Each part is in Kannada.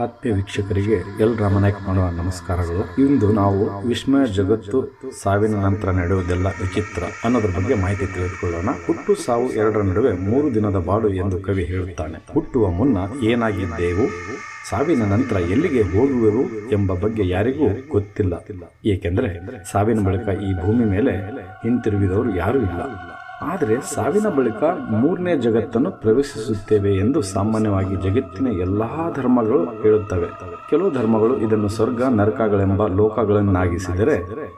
ಆತ್ಮೀಯ ವೀಕ್ಷಕರಿಗೆ ಎಲ್ ರಾಮನಾಯ್ಕ ಮಾಡುವ ನಮಸ್ಕಾರಗಳು. ಇಂದು ನಾವು ವಿಸ್ಮಯ ಜಗತ್ತು ಸಾವಿನ ನಂತರ ನಡೆಯುವುದೆಲ್ಲ ವಿಚಿತ್ರ ಅನ್ನೋದ್ರ ಬಗ್ಗೆ ಮಾಹಿತಿ ತಿಳಿದುಕೊಳ್ಳೋಣ. ಹುಟ್ಟು ಸಾವು ಎರಡರ ನಡುವೆ ಮೂರು ದಿನದ ಬಾಳು ಎಂದು ಕವಿ ಹೇಳುತ್ತಾನೆ. ಹುಟ್ಟುವ ಮುನ್ನ ಏನಾಗಿದ್ದೆವು? ಸಾವಿನ ನಂತರ ಎಲ್ಲಿಗೆ ಹೋಗುವರು ಎಂಬ ಬಗ್ಗೆ ಯಾರಿಗೂ ಗೊತ್ತಿಲ್ಲ. ಏಕೆಂದರೆ ಸಾವಿನ ಬಳಿಕ ಈ ಭೂಮಿ ಮೇಲೆ ಹಿಂತಿರುಗಿದವರು ಯಾರೂ ಇಲ್ಲ. ಆದರೆ ಸಾವಿನ ಬಳಿಕ ಮೂರನೇ ಜಗತ್ತನ್ನು ಪ್ರವೇಶಿಸುತ್ತೇವೆ ಎಂದು ಸಾಮಾನ್ಯವಾಗಿ ಜಗತ್ತಿನ ಎಲ್ಲಾ ಧರ್ಮಗಳು ಹೇಳುತ್ತವೆ. ಕೆಲವು ಧರ್ಮಗಳು ಇದನ್ನು ಸ್ವರ್ಗ, ನರಕಗಳೆಂಬ ಲೋಕಗಳನ್ನಾಗಿಸಿದರೆ,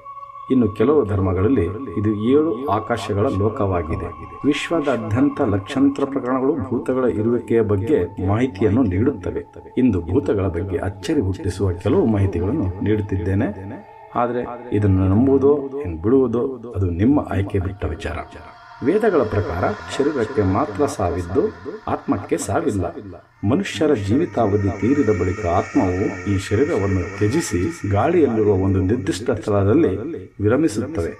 ಇನ್ನು ಕೆಲವು ಧರ್ಮಗಳಲ್ಲಿ ಇದು ಏಳು ಆಕಾಶಗಳ ಲೋಕವಾಗಿದೆ. ವಿಶ್ವದ ವಿಶ್ವದಾದ್ಯಂತ ಲಕ್ಷಾಂತರ ಪ್ರಕರಣಗಳು ಭೂತಗಳ ಇರುವಿಕೆಯ ಬಗ್ಗೆ ಮಾಹಿತಿಯನ್ನು ನೀಡುತ್ತವೆ. ಇಂದು ಭೂತಗಳ ಬಗ್ಗೆ ಅಚ್ಚರಿ ಹುಟ್ಟಿಸುವ ಕೆಲವು ಮಾಹಿತಿಗಳನ್ನು ನೀಡುತ್ತಿದ್ದೇನೆ. ಆದರೆ ಇದನ್ನು ನಂಬುವುದೋ ಬಿಡುವುದೋ ಅದು ನಿಮ್ಮ ಆಯ್ಕೆ ಬಿಟ್ಟ ವಿಚಾರ. ವೇದಗಳ ಪ್ರಕಾರ ಶರೀರಕ್ಕೆ ಮಾತ್ರ ಸಾವಿದ್ದು ಆತ್ಮಕ್ಕೆ ಸಾವಿಲ್ಲ. ಮನುಷ್ಯರ ಜೀವಿತಾವಧಿ ತೀರಿದ ಬಳಿಕ ಆತ್ಮವು ಈ ಶರೀರವನ್ನು ತ್ಯಜಿಸಿ ಗಾಳಿಯಲ್ಲಿರುವ ಒಂದು ನಿರ್ದಿಷ್ಟ ಸ್ಥಳದಲ್ಲಿ ವಿರಮಿಸುತ್ತದೆ.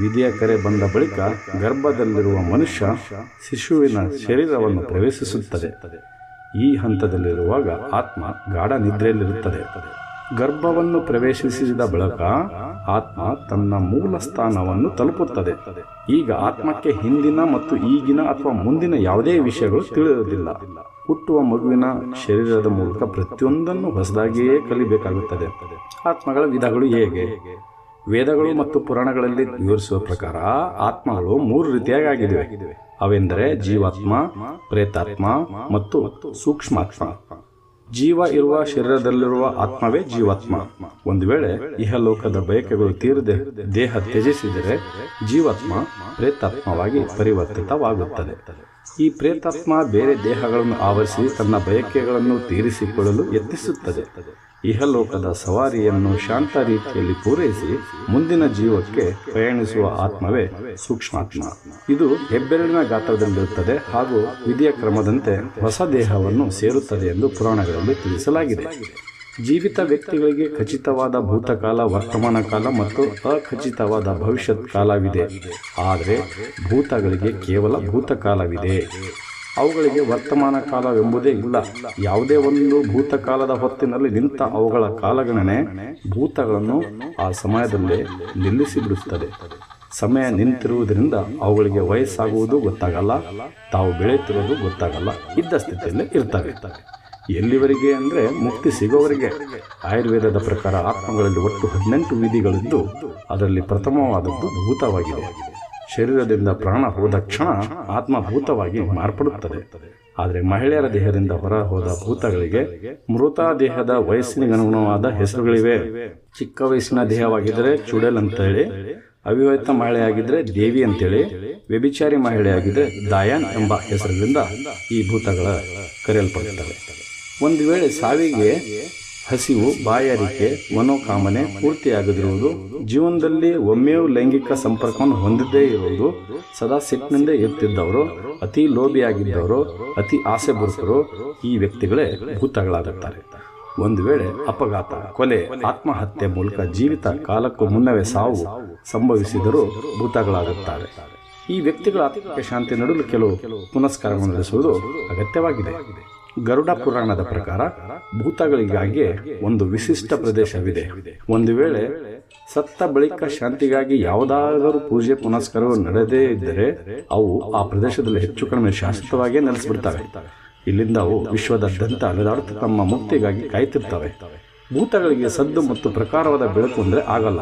ವಿಧಿಯ ಕರೆ ಬಂದ ಬಳಿಕ ಗರ್ಭದಲ್ಲಿರುವ ಮನುಷ್ಯ ಶಿಶುವಿನ ಶರೀರವನ್ನು ಪ್ರವೇಶಿಸುತ್ತದೆ. ಈ ಹಂತದಲ್ಲಿರುವಾಗ ಆತ್ಮ ಗಾಢ ನಿದ್ರೆಯಲ್ಲಿರುತ್ತದೆ. ಗರ್ಭವನ್ನು ಪ್ರವೇಶಿಸಿದ ಬಳಿಕ ಆತ್ಮ ತನ್ನ ಮೂಲ ಸ್ಥಾನವನ್ನು ತಲುಪುತ್ತದೆ. ಈಗ ಆತ್ಮಕ್ಕೆ ಹಿಂದಿನ ಮತ್ತು ಈಗಿನ ಅಥವಾ ಮುಂದಿನ ಯಾವುದೇ ವಿಷಯಗಳು ತಿಳಿಯುವುದಿಲ್ಲ ಹುಟ್ಟುವ ಮಗುವಿನ ಶರೀರದ ಮೂಲಕ ಪ್ರತಿಯೊಂದನ್ನು ಹೊಸದಾಗಿಯೇ ಕಲಿಬೇಕಾಗುತ್ತದೆ. ಆತ್ಮಗಳ ವಿಧಗಳು ಹೇಗೆ? ವೇದಗಳು ಮತ್ತು ಪುರಾಣಗಳಲ್ಲಿ ವಿವರಿಸುವ ಪ್ರಕಾರ ಆತ್ಮಗಳು ಮೂರು ರೀತಿಯಾಗಿವೆ. ಅವೆಂದರೆ ಜೀವಾತ್ಮ, ಪ್ರೇತಾತ್ಮ ಮತ್ತು ಸೂಕ್ಷ್ಮಾತ್ಮ. ಜೀವ ಇರುವ ಶರೀರದಲ್ಲಿರುವ ಆತ್ಮವೇ ಜೀವಾತ್ಮ. ಒಂದು ವೇಳೆ ಇಹಲೋಕದ ಬಯಕೆಗಳು ತೀರದೆ ದೇಹ ತ್ಯಜಿಸಿದರೆ ಜೀವಾತ್ಮ ಪ್ರೇತಾತ್ಮವಾಗಿ ಪರಿವರ್ತಿತವಾಗುತ್ತದೆ. ಈ ಪ್ರೇತಾತ್ಮ ಬೇರೆ ದೇಹಗಳನ್ನು ಆವರಿಸಿ ತನ್ನ ಬಯಕೆಗಳನ್ನು ತೀರಿಸಿಕೊಳ್ಳಲು ಯತ್ನಿಸುತ್ತದೆ. ಇಹಲೋಕದ ಸವಾರಿಯನ್ನು ಶಾಂತ ರೀತಿಯಲ್ಲಿ ಪೂರೈಸಿ ಮುಂದಿನ ಜೀವಕ್ಕೆ ಪ್ರಯಾಣಿಸುವ ಆತ್ಮವೇ ಸೂಕ್ಷ್ಮಾತ್ಮ. ಇದು ಹೆಬ್ಬೆರಳಿನ ಗಾತ್ರದಲ್ಲಿರುತ್ತದೆ ಹಾಗೂ ವಿಧಿಯ ಕ್ರಮದಂತೆ ಹೊಸ ದೇಹವನ್ನು ಸೇರುತ್ತದೆ ಎಂದು ಪುರಾಣಗಳಲ್ಲಿ ತಿಳಿಸಲಾಗಿದೆ. ಜೀವಿತ ವ್ಯಕ್ತಿಗಳಿಗೆ ಖಚಿತವಾದ ಭೂತಕಾಲ, ವರ್ತಮಾನ ಕಾಲ ಮತ್ತು ಅಖಚಿತವಾದ ಭವಿಷ್ಯತ್ ಕಾಲವಿದೆ. ಆದರೆ ಭೂತಗಳಿಗೆ ಕೇವಲ ಭೂತಕಾಲವಿದೆ. ಅವುಗಳಿಗೆ ವರ್ತಮಾನ ಕಾಲವೆಂಬುದೇ ಇಲ್ಲ. ಯಾವುದೇ ಒಂದು ಭೂತಕಾಲದ ಹೊತ್ತಿನಲ್ಲಿ ನಿಂತ ಅವುಗಳ ಕಾಲಗಣನೆ ಭೂತಗಳನ್ನು ಆ ಸಮಯದಲ್ಲೇ ನಿಲ್ಲಿಸಿಬಿಡುತ್ತದೆ. ಸಮಯ ನಿಂತಿರುವುದರಿಂದ ಅವುಗಳಿಗೆ ವಯಸ್ಸಾಗುವುದು ಗೊತ್ತಾಗಲ್ಲ, ತಾವು ಬೆಳೆಯುತ್ತಿರುವುದು ಗೊತ್ತಾಗಲ್ಲ, ಇದ್ದ ಸ್ಥಿತಿಯಲ್ಲೇ ಇರ್ತವೆ ಎಲ್ಲಿವರೆಗೆ ಅಂದರೆ ಮುಕ್ತಿ ಸಿಗೋವರೆಗೆ ಆಯುರ್ವೇದದ ಪ್ರಕಾರ ಆತ್ಮಗಳಲ್ಲಿ ಒಟ್ಟು ಹದಿನೆಂಟು ವಿಧಿಗಳಿದ್ದು, ಅದರಲ್ಲಿ ಪ್ರಥಮವಾದದ್ದು ಭೂತವಾಗಿದೆ. ಶರೀರದಿಂದ ಪ್ರಾಣ ಹೋದ ಕ್ಷಣ ಆತ್ಮಭೂತವಾಗಿ ಮಾರ್ಪಡುತ್ತದೆ. ಆದರೆ ಮಹಿಳೆಯರ ದೇಹದಿಂದ ಹೊರ ಹೋದ ಭೂತಗಳಿಗೆ ಮೃತ ದೇಹದ ವಯಸ್ಸಿನಿಗನುಗುಣವಾದ ಹೆಸರುಗಳಿವೆ. ಚಿಕ್ಕ ವಯಸ್ಸಿನ ದೇಹವಾಗಿದ್ದರೆ ಚುಡಲ್ ಅಂತ ಹೇಳಿ ಅವಿವಾಹಿತ ಮಹಿಳೆಯಾಗಿದ್ದರೆ ದೇವಿ ಅಂತೇಳಿ, ವ್ಯಭಿಚಾರಿ ಮಹಿಳೆಯಾಗಿದ್ದರೆ ದಾಯಾನ್ ಎಂಬ ಹೆಸರಿನಿಂದ ಈ ಭೂತಗಳ ಕರೆಯಲ್ಪಡುತ್ತವೆ. ಒಂದು ವೇಳೆ ಸಾವಿಗೆ ಹಸಿವು, ಬಾಯಾರಿಕೆ, ಮನೋಕಾಮನೆ ಪೂರ್ತಿಯಾಗದಿರುವುದು, ಜೀವನದಲ್ಲಿ ಒಮ್ಮೆಯೂ ಲೈಂಗಿಕ ಸಂಪರ್ಕವನ್ನು ಹೊಂದಿದ್ದೇ ಇರುವುದು, ಸದಾ ಸಿಟ್ಟಿನಿಂದ ಇರುತ್ತಿದ್ದವರು ಅತಿ ಲೋಭಿಯಾಗಿದ್ದವರು, ಅತಿ ಆಸೆ ಬರುತ್ತರು ಈ ವ್ಯಕ್ತಿಗಳೇ ಭೂತಗಳಾಗುತ್ತಾರೆ. ಒಂದು ವೇಳೆ ಅಪಘಾತ, ಕೊಲೆ, ಆತ್ಮಹತ್ಯೆ ಮೂಲಕ ಜೀವಿತ ಕಾಲಕ್ಕೂ ಮುನ್ನವೇ ಸಾವು ಸಂಭವಿಸಿದರೂ ಭೂತಗಳಾಗುತ್ತಾರೆ. ಈ ವ್ಯಕ್ತಿಗಳ ಆತ್ಮಕ್ಕೆ ಶಾಂತಿ ನಡುವೆ ಕೆಲವು ಪುನಸ್ಕಾರವನ್ನು ನಡೆಸುವುದು ಅಗತ್ಯವಾಗಿದೆ. ಗರುಡ ಪುರಾಣದ ಪ್ರಕಾರ ಭೂತಗಳಿಗಾಗಿ ಒಂದು ವಿಶಿಷ್ಟ ಪ್ರದೇಶವಿದೆ. ಒಂದು ವೇಳೆ ಸತ್ತ ಬಳಿಕ ಶಾಂತಿಗಾಗಿ ಯಾವುದಾದರೂ ಪೂಜೆ ಪುನಸ್ಕಾರವು ನಡೆದೇ ಇದ್ದರೆ ಅವು ಆ ಪ್ರದೇಶದಲ್ಲಿ ಹೆಚ್ಚು ಕಡಿಮೆ ಶಾಶ್ವತವಾಗಿಯೇ ನೆಲೆಸಿಬಿಡ್ತವೆ. ಇಲ್ಲಿಂದ ಅವು ವಿಶ್ವದಾದ್ಯಂತ ಅಲೆದಾಡುತ್ತಾ ತಮ್ಮ ಮುಕ್ತಿಗಾಗಿ ಕಾಯ್ತಿರ್ತವೆ ಭೂತಗಳಿಗೆ ಸದ್ದು ಮತ್ತು ಪ್ರಕಾರವಾದ ಬೆಳಕು ಅಂದರೆ ಆಗಲ್ಲ.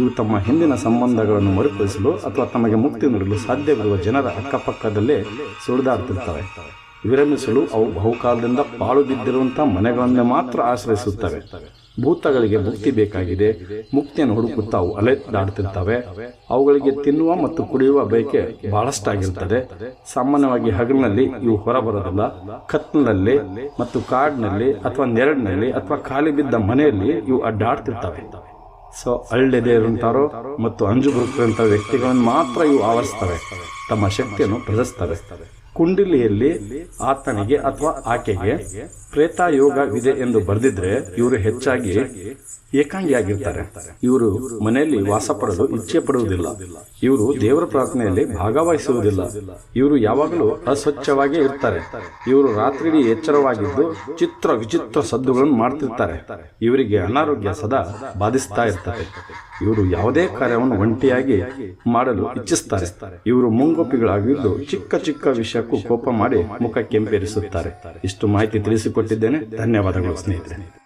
ಇವು ತಮ್ಮ ಹಿಂದಿನ ಸಂಬಂಧಗಳನ್ನು ಮರುಕಳಿಸಲು ಅಥವಾ ತಮಗೆ ಮುಕ್ತಿ ನೀಡಲು ಸಾಧ್ಯವಿರುವ ಜನರ ಅಕ್ಕಪಕ್ಕದಲ್ಲೇ ಸುಳಿದಾಡ್ತಿರ್ತವೆ ವಿರಮಿಸಲು ಅವು ಬಹುಕಾಲದಿಂದ ಪಾಳು ಬಿದ್ದಿರುವಂತಹ ಮನೆಗಳನ್ನೇ ಮಾತ್ರ ಆಶ್ರಯಿಸುತ್ತವೆ. ಭೂತಗಳಿಗೆ ಮುಕ್ತಿ ಬೇಕಾಗಿದೆ. ಮುಕ್ತಿಯನ್ನು ಹುಡುಕುತ್ತಾ ಅವು ಅಲೆದಾಡ್ತಿರ್ತವೆ ಅವುಗಳಿಗೆ ತಿನ್ನುವ ಮತ್ತು ಕುಡಿಯುವ ಬಯಕೆ ಬಹಳಷ್ಟಾಗಿರುತ್ತದೆ ಸಾಮಾನ್ಯವಾಗಿ ಹಗಲಿನಲ್ಲಿ ಇವು ಹೊರಬರೋದಿಲ್ಲ ಕತ್ನಲ್ಲಿ ಮತ್ತು ಕಾಡಿನಲ್ಲಿ ಅಥವಾ ನೆರಳಿನಲ್ಲಿ ಅಥವಾ ಖಾಲಿ ಬಿದ್ದ ಮನೆಯಲ್ಲಿ ಇವು ಅಡ್ಡಾಡ್ತಿರ್ತವೆ. ಸೊ ಅಳ್ಳೆದೆ ಇರುವಂತಾರೋ ಮತ್ತು ಅಂಜು ಬರುತ್ತಿರುವಂಥ ವ್ಯಕ್ತಿಗಳನ್ನು ಮಾತ್ರ ಇವು ಆವರಿಸ್ತವೆ. ತಮ್ಮ ಶಕ್ತಿಯನ್ನು ಪ್ರದರ್ಶಿಸ್ತವೆ. ಕುಂಡಲಿಯಲ್ಲಿ ಆತನಿಗೆ ಅಥವಾ ಆಕೆಗೆ ಪ್ರೇತಾಯೋಗವಿದೆ ಎಂದು ಬರೆದಿದ್ರೆ ಇವರು ಹೆಚ್ಚಾಗಿ ಏಕಾಂಗಿಯಾಗಿರ್ತಾರೆ. ಇವರು ಮನೆಯಲ್ಲಿ ವಾಸ ಪಡಲು ಇಚ್ಛೆ ಪಡುವುದಿಲ್ಲ. ಇವರು ದೇವರ ಪ್ರಾರ್ಥನೆಯಲ್ಲಿ ಭಾಗವಹಿಸುವುದಿಲ್ಲ. ಇವರು ಯಾವಾಗಲೂ ಅಸ್ವಚ್ಛವಾಗೇ ಇರ್ತಾರೆ. ಇವರು ರಾತ್ರಿ ಎಚ್ಚರವಾಗಿದ್ದು ಚಿತ್ರ ವಿಚಿತ್ರ ಸದ್ದುಗಳನ್ನು ಮಾಡ್ತಿರ್ತಾರೆ. ಇವರಿಗೆ ಅನಾರೋಗ್ಯ ಸದಾ ಬಾಧಿಸ್ತಾ ಇರ್ತಾರೆ ಇವರು ಯಾವುದೇ ಕಾರ್ಯವನ್ನು ಒಂಟಿಯಾಗಿ ಮಾಡಲು ಇಚ್ಛಿಸ್ತಾರೆ. ಇವರು ಮುಂಗೋಪಿಗಳಾಗಿದ್ದು ಚಿಕ್ಕ ಚಿಕ್ಕ ವಿಷಯಕ್ಕೂ ಕೋಪ ಮಾಡಿ ಮುಖ ಕೆಂಪೇರಿಸುತ್ತಾರೆ. ಇಷ್ಟು ಮಾಹಿತಿ ತಿಳಿಸಿಕೊಟ್ಟಿದ್ದೇನೆ ಧನ್ಯವಾದಗಳು ಸ್ನೇಹಿತರೆ.